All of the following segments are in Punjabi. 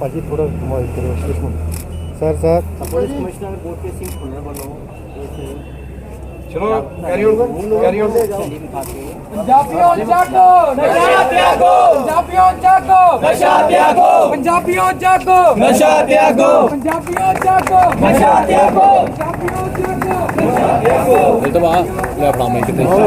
ਭਾਜੀ ਥੋੜਾ ਮੋਬਾਈਲ ਕਰੋ ਇੱਕ minute sir sir police commissioner board ਕੇ ਸਿੰਘ ਖੁੱਲਰ ਵੱਲੋਂ ਇਸ ਚਲੋ ਕੈਰੀ ਆਨ ਕੈਰੀ ਆਨ ਝੰਡੀ ਵਿਖਾ ਕੇ ਪੰਜਾਬੀਓ ਜਾਗੋ ਨਸ਼ਾ ਤਿਆਗੋ ਪੰਜਾਬੀਓ ਜਾਗੋ ਨਸ਼ਾ ਤਿਆਗੋ ਪੰਜਾਬੀਓ ਜਾਗੋ ਨਸ਼ਾ ਤਿਆਗੋ ਪੰਜਾਬੀਓ ਜਾਗੋ ਨਸ਼ਾ ਤਿਆਗੋ ਪੰਜਾਬੀਓ ਜਾਗੋ ਇਹ ਤਾਂ ਵਾ ਲੈ ਆਪਣਾ ਮੈਂ ਕਿਤੇ ਕੁਝ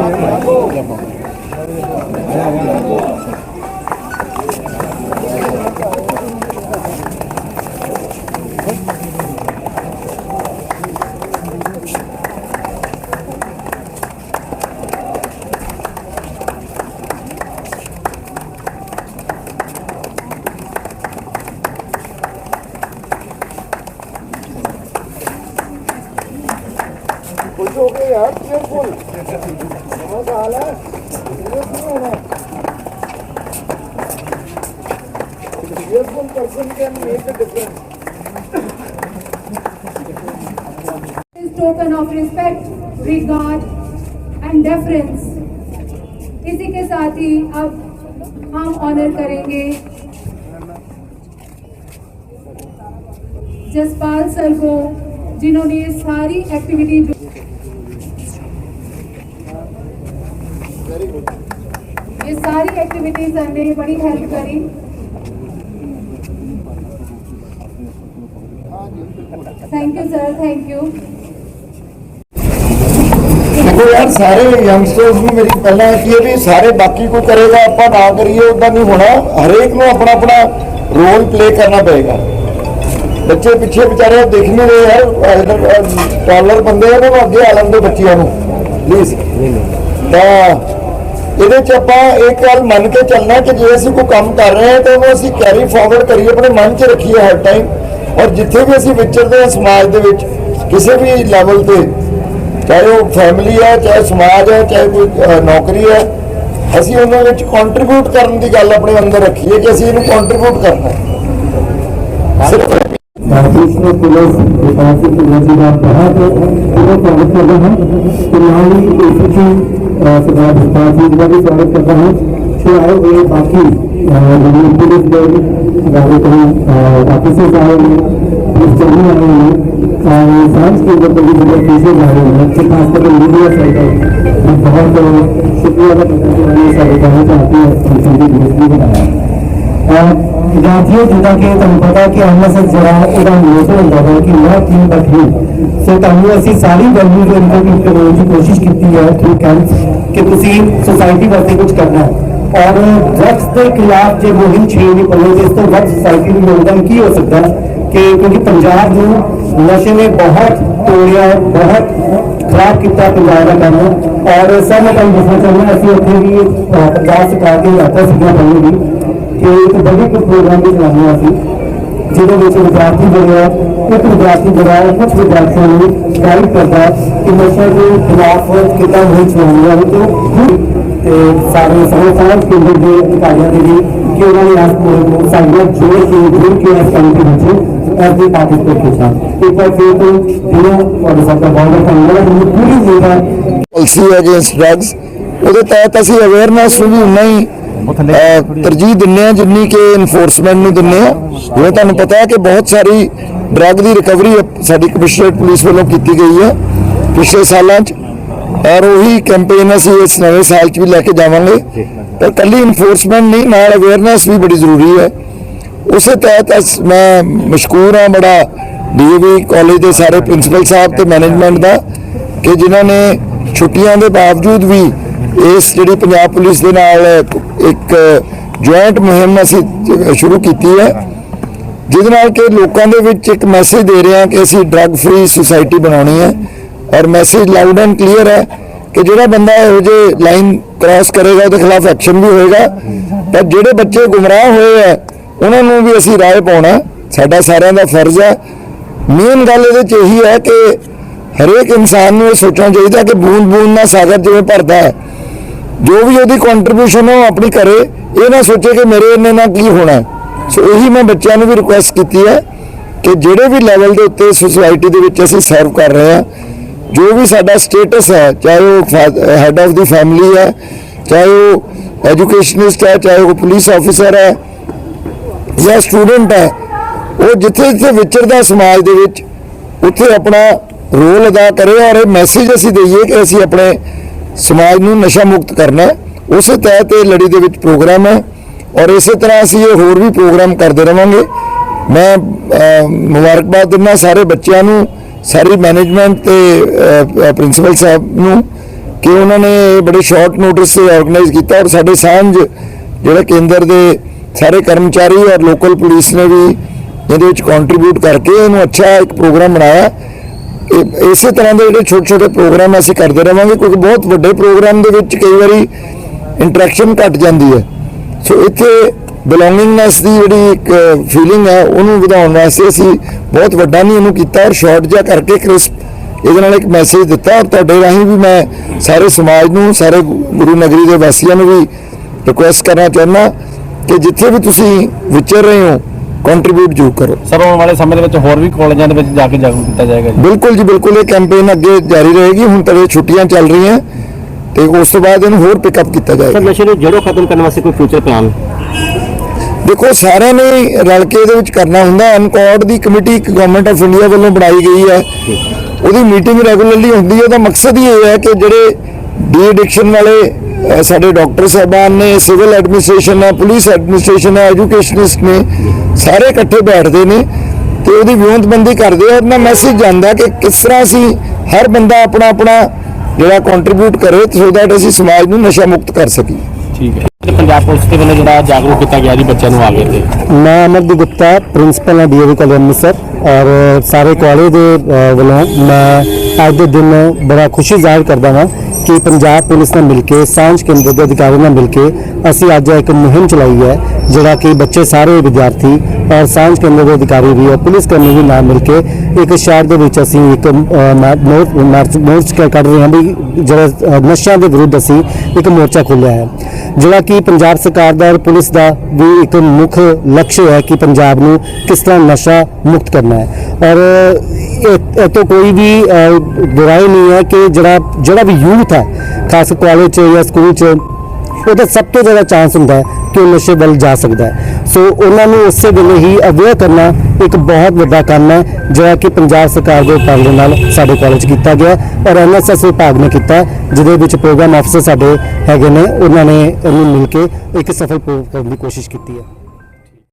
है careful careful person can make a difference token of respect, regard and deference. इसी के साथ ही अब हम ऑनर करेंगे जसपाल सर को जिन्होंने सारी एक्टिविटी ये सारी एक्टिविटीज सर ने बड़ी हेल्प करी thank you sir thank you ਦੇਖੋ ਯਾਰ ਸਾਰੇ ਯੰਗਸਟਰਸ ਨੂੰ ਮੇਰੀ ਪਹਿਲਾਂ ਕੀ ਹੈ ਵੀ ਸਾਰੇ ਬਾਕੀ ਕੋਈ ਕਰੇਗਾ ਆਪਾਂ ਨਾ ਕਰੀਏ ਉਦਾਂ ਨਹੀਂ ਹੋਣਾ ਹਰੇਕ ਨੂੰ ਆਪਣਾ ਆਪਣਾ ਰੋਲ ਪਲੇ ਕਰਨਾ ਪਏਗਾ ਬੱਚੇ ਪਿੱਛੇ ਵਿਚਾਰੇ ਦੇਖ ਨਹੀਂ ਰਹੇ ਯਾਰ ਇਧਰ ਟਾਲਰ ਬੰਦੇ ਆ ਉਹਨਾਂ ਨੂੰ ਅੱਗੇ ਆ ਲੈਂਦੇ ਬੱਚਿਆਂ ਨੂੰ ਪਲੀਜ਼ ਤਾਂ ਇਹਦੇ ਚ ਆਪਾਂ ਇੱਕ ਗੱਲ ਮੰਨ ਕੇ ਚੱਲਣਾ ਕਿ ਜੇ ਅਸੀਂ ਕੋਈ ਕੰਮ ਕਰ ਰਹੇ ਹਾਂ, ਤਾਂ ਉਹਨੂੰ ਅਸੀਂ ਕੈਰੀ ਫਾਰਵਰਡ ਕਰੀਏ ਆਪਣੇ ਮਨ 'ਚ ਰੱਖੀਏ ਹਰ ਟਾਈਮ ਔਰ ਜਿੱਥੇ ਵੀ ਅਸੀਂ ਵਿਚਰਦੇ ਹਾਂ ਸਮਾਜ ਦੇ ਵਿੱਚ, ਕਿਸੇ ਵੀ ਲੈਵਲ ਤੇ, ਚਾਹੇ ਉਹ ਫੈਮਿਲੀ ਹੈ, ਚਾਹੇ ਸਮਾਜ ਹੈ, ਚਾਹੇ ਕੋਈ ਨੌਕਰੀ ਹੈ, ਅਸੀਂ ਉਹਨਾਂ ਵਿੱਚ ਕੰਟਰੀਬਿਊਟ ਕਰਨ ਦੀ ਗੱਲ ਆਪਣੇ ਅੰਦਰ ਰੱਖੀਏ ਕਿ ਅਸੀਂ ਇਹਨੂੰ ਕੰਟਰੀਬਿਊਟ ਕਰਨਾ ਹੈ। ਸਿਰਫ साजिश में पुलिस साजिश की वजूदात बढ़ा के पुलिस स्वागत कर रहा हूँ फ़िलहाल ही ए सी सी सरदार साजिद का भी स्वागत कर रहा हूँ। से आए हुए बाकी पुलिस गए गाड़ी कहीं ऑफिसर्स आए हुए, पुलिस कर्मी आए हुए। सांस के ऊपर कभी जगह केसेज आए हुए हैं खासकर मीडिया साइड बहुत शुक्रिया अदा करना चाहिए सारे गाँव का आपने संसदीय मंत्री बनाया ਵਿਦਿਆਰਥੀਓ ਜਿੱਦਾਂ ਕਿ ਤੁਹਾਨੂੰ ਪਤਾ ਕਿ ਅੰਮ੍ਰਿਤਸਰ ਜਿਹੜਾ ਉਹਦਾ ਮੋਟੋ ਹੁੰਦਾ ਹੈ ਕਿ ਨੋ ਟੀਮ ਬਟ ਹੀ ਸੋ ਤੁਹਾਨੂੰ ਅਸੀਂ ਸਾਰੀ ਵੈਲਿਊਜ਼ ਨੂੰ ਇੰਪਲੀਮੈਂਟ ਕਰਨ ਦੀ ਕੋਸ਼ਿਸ਼ ਕੀਤੀ ਹੈ ਥਰੂ ਕੈਂਪਸ ਕਿ ਤੁਸੀਂ ਸੁਸਾਇਟੀ ਵਾਸਤੇ ਕੁਝ ਕਰਨਾ ਹੈ ਔਰ ਡਰੱਗਸ ਦੇ ਖਿਲਾਫ ਜੇ ਮੁਹਿੰਮ ਛੇੜਨੀ ਪਵੇ ਤੇ ਇਸ ਤੋਂ ਵੱਧ ਸੁਸਾਇਟੀ ਨੂੰ ਯੋਗਦਾਨ ਕੀ ਹੋ ਸਕਦਾ ਹੈ ਕਿ ਕਿਉਂਕਿ ਪੰਜਾਬ ਨੂੰ ਨਸ਼ੇ ਨੇ ਬਹੁਤ ਤੋੜਿਆ ਬਹੁਤ ਖਰਾਬ ਕੀਤਾ ਪੰਜਾਬ ਦਾ ਕੰਮ ਔਰ ਸਰ ਮੈਂ ਤੁਹਾਨੂੰ ਦੱਸਣਾ ਚਾਹੁੰਦਾ ਅਸੀਂ ਉੱਥੇ ਵੀ ਅਹ, ਪੰਜਾਬ ਸਰਕਾਰ ਦੀ ਯਾਤਰਾ ਸੀਗੀਆਂ ਪਹਿਲੇ ਵੀ ਕਿ ਇੱਕ ਬੜੀ ਕੁ ਪ੍ਰੋਗਰਾਮ ਵੀ ਚਲਾਉਂਦੇ ਅਸੀਂ ਜਿਹਦੇ ਵਿੱਚ ਵਿਦਿਆਰਥੀ ਜਿਹੜੇ ਆ ਇੱਕ ਵਿਦਿਆਰਥੀ ਜਿਹੜਾ ਹੈ ਕੁਝ ਵਿਦਿਆਰਥੀਆਂ ਨੂੰ ਗਾਈਡ ਕਰਦਾ ਹੈ ਕਿ ਨਸ਼ਾ ਦੇ ਖਿਲਾਫ ਕਿੱਦਾਂ ਹੋਈ ਚਲਾਉਣੀ ਹੈ ਤੇ ਤੇ ਸਾਰੇ ਸਾਰੇ ਸਾਂਝ ਕੇਂਦਰ ਦੇ ਅਧਿਕਾਰੀਆਂ ਦੇ ਵੀ ਕਿ ਉਹਨਾਂ ਨੇ ਆਸ ਨੂੰ ਸਾਈਆਂ ਜੋੜ ਕੇ ਜੁੜ ਕੇ ਇਸ ਕੰਮ ਦੇ ਵਿੱਚ ਐਸ ਦੀ ਪਾਰਟਿਸਪੇਟ ਕੀਤਾ ਇੱਕ ਵਾਰ ਫਿਰ ਤੋਂ ਦਿਨੋਂ ਤੁਹਾਡੇ ਸਭ ਦਾ ਬਹੁਤ ਬਹੁਤ ਧੰਨਵਾਦ ਮੈਨੂੰ ਪੂਰੀ ਉਮੀਦ ਹੈ। ਪਾਲਿਸੀ ਅਗੇਂਸਟ ਡਰੱਗਸ ਉਹਦੇ ਤਹਿਤ ਅਸੀਂ ਅਵੇਅਰਨੈਸ ਨੂੰ ਵੀ ਉਨਾ ਹੀ ਅਹ, ਤਰਜੀਹ ਦਿੰਨੇ ਆ ਜਿੰਨੀ ਕਿ ਇਨਫੋਰਸਮੈਂਟ ਨੂੰ ਦਿੰਨੇ ਆ ਜਿਵੇਂ ਤੁਹਾਨੂੰ ਪਤਾ ਹੈ ਕਿ ਬਹੁਤ ਸਾਰੀ ਡਰੱਗ ਦੀ ਰਿਕਵਰੀ ਸਾਡੀ ਕਮਿਸ਼ਨਰੇਟ ਪੁਲਿਸ ਵੱਲੋਂ ਕੀਤੀ ਗਈ ਹੈ। ਪਿਛਲੇ ਸਾਲਾਂ 'ਚ ਔਰ ਉਹੀ ਕੈਂਪੇਨ ਅਸੀਂ ਇਸ ਨਵੇਂ ਸਾਲ 'ਚ ਵੀ ਲੈ ਕੇ ਜਾਵਾਂਗੇ। ਪਰ ਕੱਲੀ ਇਨਫੋਰਸਮੈਂਟ ਨਹੀਂ, ਨਾਲ ਅਵੇਅਰਨੈਸ ਵੀ ਬੜੀ ਜ਼ਰੂਰੀ ਹੈ। ਉਸੇ ਤਹਿਤ ਅਸ- ਮੈਂ ਮਸ਼ਕੂਰ ਹਾਂ ਬੜਾ ਡੀਏਵੀ ਕਾਲਜ ਦੇ ਸਾਰੇ ਪ੍ਰਿੰਸੀਪਲ ਸਾਹਿਬ ਤੇ ਮੈਨੇਜਮੈਂਟ ਦਾ ਕਿ ਜਿਨ੍ਹਾਂ ਨੇ ਛੁੱਟੀਆਂ ਦੇ ਬਾਵਜੂਦ ਵੀ ਇਸ ਜਿਹੜੀ ਪੰਜਾਬ ਪੁਲਿਸ ਦੇ ਨਾਲ ਇੱਕ ਜੁਆਇੰਟ ਮੁਹਿੰਮ ਅਸੀਂ ਸ਼ੁਰੂ ਕੀਤੀ ਹੈ, ਜਿਹਦੇ ਨਾਲ ਕਿ ਲੋਕਾਂ ਦੇ ਵਿੱਚ ਇੱਕ ਮੈਸੇਜ ਦੇ ਰਹੇ ਹਾਂ ਕਿ ਅਸੀਂ ਡਰੱਗ ਫ੍ਰੀ ਸੁਸਾਇਟੀ ਬਣਾਉਣੀ ਹੈ ਔਰ ਮੈਸੇਜ ਲਾਊਡ ਐਂਡ ਕਲੀਅਰ ਹੈ ਕਿ ਜਿਹੜਾ ਬੰਦਾ ਇਹੋ ਜਿਹੇ ਲਾਈਨ ਕ੍ਰਾਸ ਕਰੇਗਾ, ਉਹਦੇ ਖਿਲਾਫ ਐਕਸ਼ਨ ਵੀ ਹੋਏਗਾ, ਪਰ ਜਿਹੜੇ ਬੱਚੇ ਗੁੰਮਰਾਹ ਹੋਏ ਆ ਉਹਨਾਂ ਨੂੰ ਵੀ ਅਸੀਂ ਰਾਏ ਪਾਉਣਾ ਸਾਡਾ ਸਾਰਿਆਂ ਦਾ ਫਰਜ਼ ਹੈ। ਮੇਨ ਗੱਲ ਇਹਦੇ ਚ ਇਹੀ ਹੈ ਕਿ ਹਰੇਕ ਇਨਸਾਨ ਨੂੰ ਇਹ ਸੋਚਣਾ ਚਾਹੀਦਾ ਕਿ ਬੂੰਦ ਬੂੰਦ ਨਾਲ ਸਾਗਰ ਜਿਵੇਂ ਭਰਦਾ ਹੈ, ਜੋ ਵੀ ਉਹਦੀ ਕੰਟਰੀਬਿਊਸ਼ਨ ਹੈ ਉਹ ਆਪਣੀ ਕਰੇ, ਇਹ ਨਾ ਸੋਚੇ ਕਿ ਮੇਰੇ ਇੰਨੇ ਨਾਲ ਕੀ ਹੋਣਾ ਸੋ ਇਹੀ ਮੈਂ ਬੱਚਿਆਂ ਨੂੰ ਵੀ ਰਿਕੁਐਸਟ ਕੀਤੀ ਹੈ ਕਿ ਜਿਹੜੇ ਵੀ ਲੈਵਲ ਦੇ ਉੱਤੇ ਸੁਸਾਇਟੀ ਦੇ ਵਿੱਚ ਅਸੀਂ ਸਰਵ ਕਰ ਰਹੇ ਹਾਂ, ਜੋ ਵੀ ਸਾਡਾ ਸਟੇਟਸ ਹੈ, ਚਾਹੇ ਉਹ ਹੈਡ ਆਫ ਦੀ ਫੈਮਿਲੀ ਹੈ, ਚਾਹੇ ਉਹ ਐਜੂਕੇਸ਼ਨਿਸਟ ਹੈ, ਚਾਹੇ ਉਹ ਪੁਲਿਸ ਆਫੀਸਰ ਹੈ, ਜਾਂ ਸਟੂਡੈਂਟ ਹੈ, ਉਹ ਜਿੱਥੇ ਜਿੱਥੇ ਵਿਚਰਦਾ ਸਮਾਜ ਦੇ ਵਿੱਚ, ਉੱਥੇ ਆਪਣਾ ਰੋਲ ਅਦਾ ਕਰੇ ਔਰ ਇਹ ਮੈਸੇਜ ਅਸੀਂ ਦਈਏ ਕਿ ਅਸੀਂ ਆਪਣੇ ਸਮਾਜ ਨੂੰ ਨਸ਼ਾ ਮੁਕਤ ਕਰਨਾ ਹੈ। ਉਸੇ ਤਹਿਤ ਇਹ ਲੜੀ ਦੇ ਵਿੱਚ ਪ੍ਰੋਗਰਾਮ ਹੈ ਔਰ ਇਸੇ ਤਰ੍ਹਾਂ ਅਸੀਂ ਇਹ ਹੋਰ ਵੀ ਪ੍ਰੋਗਰਾਮ ਕਰਦੇ ਰਵਾਂਗੇ। ਮੈਂ ਮੁਬਾਰਕਬਾਦ ਦਿੰਦਾ ਸਾਰੇ ਬੱਚਿਆਂ ਨੂੰ, ਸਾਰੀ ਮੈਨੇਜਮੈਂਟ ਤੇ ਪ੍ਰਿੰਸੀਪਲ ਸਾਹਿਬ ਨੂੰ ਕਿ ਉਹਨਾਂ ਨੇ ਇਹ ਬੜੇ ਸ਼ਾਰਟ ਨੋਟਿਸ ਤੇ ਆਰਗੇਨਾਈਜ਼ ਕੀਤਾ ਔਰ ਸਾਡੇ ਸਾਂਝ, ਜਿਹੜਾ ਕੇਂਦਰ ਦੇ ਸਾਰੇ ਕਰਮਚਾਰੀ ਔਰ ਲੋਕਲ ਪੁਲਿਸ ਨੇ ਵੀ ਇਹਦੇ ਵਿੱਚ ਕੰਟਰੀਬਿਊਟ ਕਰਕੇ ਇਹਨੂੰ ਅੱਛਾ ਇੱਕ ਪ੍ਰੋਗਰਾਮ ਬਣਾਇਆ। ਇਸੇ ਤਰ੍ਹਾਂ ਦੇ ਜਿਹੜੇ ਛੋਟੇ ਛੋਟੇ ਪ੍ਰੋਗਰਾਮ ਅਸੀਂ ਕਰਦੇ ਰਵਾਂਗੇ, ਕਿਉਂਕਿ ਬਹੁਤ ਵੱਡੇ ਪ੍ਰੋਗਰਾਮ ਦੇ ਵਿੱਚ ਕਈ ਵਾਰੀ ਇੰਟਰੈਕਸ਼ਨ ਘਟ ਜਾਂਦੀ ਹੈ। ਸੋ ਇੱਥੇ ਬਿਲੋਂਗਿੰਗਨੈਸ ਦੀ ਜਿਹੜੀ ਇੱਕ ਫੀਲਿੰਗ ਹੈ, ਉਹਨੂੰ ਵਧਾਉਣ ਵਾਸਤੇ ਅਸੀਂ ਬਹੁਤ ਵੱਡਾ ਨਹੀਂ ਇਹਨੂੰ ਕੀਤਾ ਔਰ ਸ਼ਾਰਟ ਜਿਹਾ ਕਰਕੇ ਕ੍ਰਿਸਪ ਇਹਦੇ ਨਾਲ ਇੱਕ ਮੈਸੇਜ ਦਿੱਤਾ ਔਰ ਤੁਹਾਡੇ ਰਾਹੀਂ ਵੀ ਮੈਂ ਸਾਰੇ ਸਮਾਜ ਨੂੰ, ਸਾਰੇ ਗੁਰੂ ਨਗਰੀ ਦੇ ਵਾਸੀਆਂ ਨੂੰ ਵੀ ਰਿਕੁਐਸਟ ਕਰਨਾ ਚਾਹੁੰਦਾ ਕਿ ਜਿੱਥੇ ਵੀ ਤੁਸੀਂ ਵਿਚਰ ਰਹੇ ਹੋ ਕੰਟਰੀਬਿਊਟ ਜ਼ਰੂਰ ਕਰੋ। ਸਰ ਆਉਣ ਵਾਲੇ ਸਮੇਂ ਦੇ ਵਿੱਚ ਹੋਰ ਵੀ ਕਾਲਜਾਂ ਦੇ ਵਿੱਚ ਜਾ ਕੇ ਜਾਗਰੂਕ ਕੀਤਾ ਜਾਏਗਾ ਜੀ। ਬਿਲਕੁਲ ਜੀ ਬਿਲਕੁਲ। ਇਹ ਕੈਂਪੇਨ ਅੱਗੇ ਜਾਰੀ ਰਹੇਗੀ। ਹੁਣ ਤੱਕ ਛੁੱਟੀਆਂ ਚੱਲ ਰਹੀਆਂ। ਤੇ ਉਸ ਤੋਂ ਬਾਅਦ ਇਹਨੂੰ ਹੋਰ ਪਿਕਅਪ ਕੀਤਾ ਜਾਏਗਾ। ਨਸ਼ੇ ਨੂੰ ਜੜੋਂ ਖਤਮ ਕਰਨ ਵਾਸਤੇ ਕੋਈ ਫਿਊਚਰ ਪਲਾਨ ਦੇਖੋ ਸਾਰਿਆਂ ਨੇ ਰਲ ਕੇ ਇਹਦੇ ਵਿੱਚ ਕਰਨਾ ਹੁੰਦਾ। ਅਨਕੌਡ ਦੀ ਕਮੇਟੀ ਇੱਕ ਗਵਰਨਮੈਂਟ ਆਫ ਇੰਡੀਆ ਵੱਲੋਂ ਬਣਾਈ ਗਈ ਹੈ। ਉਹਦੀ ਮੀਟਿੰਗ ਰੈਗੂਲਰਲੀ ਹੁੰਦੀ ਹੈ। ਉਹਦਾ ਮਕਸਦ ਹੀ ਇਹ ਹੈ ਕਿ ਜਿਹੜੇ ਡੀ ਐਡਿਕਸ਼ਨ ਵਾਲੇ ਸਾਡੇ ਡਾਕਟਰ ਸਾਹਿਬਾਨ ਨੇ ਸਿਵਲ ਐਡਮਿਨਿਸਟ੍ਰੇਸ਼ਨ ਹੈ ਪੁਲਿਸ ਐਡਮਿਨਿਸਟ੍ਰੇਸ਼ਨ ਹੈ ਐਜੂਕੇਸ਼ਨਿਸਟ ਨੇ ਸਾਰੇ ਇਕੱਠੇ ਬੈਠਦੇ ਨੇ ਤੇ ਉਹਦੀ ਵਿਉਂਤਬੰਦੀ ਕਰਦੇ ਆ ਉਹਦਾ ਮੈਸੇਜ ਜਾਂਦਾ ਕਿ ਕਿਸ ਤਰ੍ਹਾਂ ਅਸੀਂ ਹਰ ਬੰਦਾ ਆਪਣਾ ਆਪਣਾ ਜਿਹੜਾ ਕੰਟਰੀਬਿਊਟ ਕਰੇ ਸੋ ਦੈਟ ਅਸੀਂ ਸਮਾਜ ਨੂੰ ਨਸ਼ਾ ਮੁਕਤ ਕਰ ਸਕੀਏ। ਠੀਕ ਹੈ। ਤੇ ਪੰਜਾਬ ਪੁਲਿਸ ਦੇ ਵੱਲੋਂ ਜਿਹੜਾ ਜਾਗਰੂਕ ਕੀਤਾ ਗਿਆ ਜੀ ਬੱਚਿਆਂ ਨੂੰ ਆਗੇ ਤੇ ਮੈਂ ਅਮਰਦੀਪ ਗੁਪਤਾ ਪ੍ਰਿੰਸੀਪਲ ਹਾਂ ਡੀਏਵੀ ਕਾਲਜ ਅੰਮ੍ਰਿਤਸਰ ਔਰ ਸਾਰੇ ਕਾਲਜ ਦੇ ਵੱਲੋਂ ਮੈਂ ਅੱਜ ਦੇ ਦਿਨ ਬੜਾ ਖੁਸ਼ੀ ਜ਼ਾਹਿਰ ਕਰਦਾ ਹਾਂ ਕਿ ਪੰਜਾਬ ਪੁਲਿਸ ਨਾਲ ਮਿਲ ਕੇ ਸਾਂਝ ਕੇਂਦਰ ਦੇ ਅਧਿਕਾਰੀਆਂ ਨਾਲ ਮਿਲ ਕੇ ਅਸੀਂ ਅੱਜ ਇੱਕ ਮੁਹਿੰਮ ਚਲਾਈ ਹੈ ਜਿਹੜਾ ਕਿ ਬੱਚੇ ਸਾਰੇ ਵਿਦਿਆਰਥੀ ਔਰ ਸਾਂਝ ਕੇਂਦਰ ਦੇ ਅਧਿਕਾਰੀ ਵੀ ਔਰ ਪੁਲਿਸ ਕਰਮੀ ਵੀ ਨਾਲ ਮਿਲ ਕੇ ਇੱਕ ਸ਼ਹਿਰ ਦੇ ਵਿੱਚ ਅਸੀਂ ਇੱਕ ਅ, ਮਾਰਚ ਮੋਰਚ ਕੱਢ ਰਹੇ ਹਾਂ ਵੀ ਜਿਹੜਾ ਨਸ਼ਿਆਂ ਦੇ ਵਿਰੁੱਧ ਅਸੀਂ ਇੱਕ ਮੋਰਚਾ ਖੋਲ੍ਹਿਆ ਹੈ। ਜਿਹੜਾ ਕਿ ਪੰਜਾਬ ਸਰਕਾਰ ਦਾ ਔਰ ਪੁਲਿਸ ਦਾ ਵੀ ਇੱਕ ਮੁੱਖ ਲਕਸ਼ ਹੈ ਕਿ ਪੰਜਾਬ ਨੂੰ ਕਿਸ ਤਰ੍ਹਾਂ ਨਸ਼ਾ ਮੁਕਤ ਕਰਨਾ ਹੈ। ਔਰ ਇਹ ਇਹ ਤੋਂ ਕੋਈ ਵੀ ਅ, ਬੁਰਾਈ ਨਹੀਂ ਹੈ ਕਿ ਜਿਹੜਾ ਜਿਹੜਾ ਵੀ ਯੂਥ ਹੈ ਖਾਸ ਕਾਲਜ 'ਚ ਜਾਂ ਸਕੂਲ 'ਚ ਉਹਦਾ ਸਭ ਤੋਂ ਜ਼ਿਆਦਾ ਚਾਂਸ ਹੁੰਦਾ ਹੈ ਕਿ ਉਹ ਨਸ਼ੇ ਵੱਲ ਜਾ ਸਕਦਾ ਹੈ। ਸੋ ਉਹਨਾਂ ਨੂੰ ਉਸੇ ਵੇਲੇ ਹੀ ਅਵੇਅਰ ਕਰਨਾ ਇੱਕ ਬਹੁਤ ਵੱਡਾ ਕੰਮ ਹੈ ਜਿਹੜਾ ਕਿ ਪੰਜਾਬ ਸਰਕਾਰ ਦੇ ਉਪਰਾਲੇ ਨਾਲ ਸਾਡੇ ਕਾਲਜ ਕੀਤਾ ਗਿਆ ਔਰ ਐਨਐਸਐਸ ਵਿਭਾਗ ਨੇ ਕੀਤਾ ਜਿਹਦੇ ਵਿੱਚ ਪ੍ਰੋਗਰਾਮ ਅਫਸਰ ਸਾਡੇ ਹੈਗੇ ਨੇ ਉਹਨਾਂ ਨੇ ਇਹਨੂੰ ਮਿਲ ਕੇ ਇੱਕ ਸਫਲ ਪ੍ਰੋਗਰਾਮ ਕਰਨ ਦੀ ਕੋਸ਼ਿਸ਼ ਕੀਤੀ ਹੈ।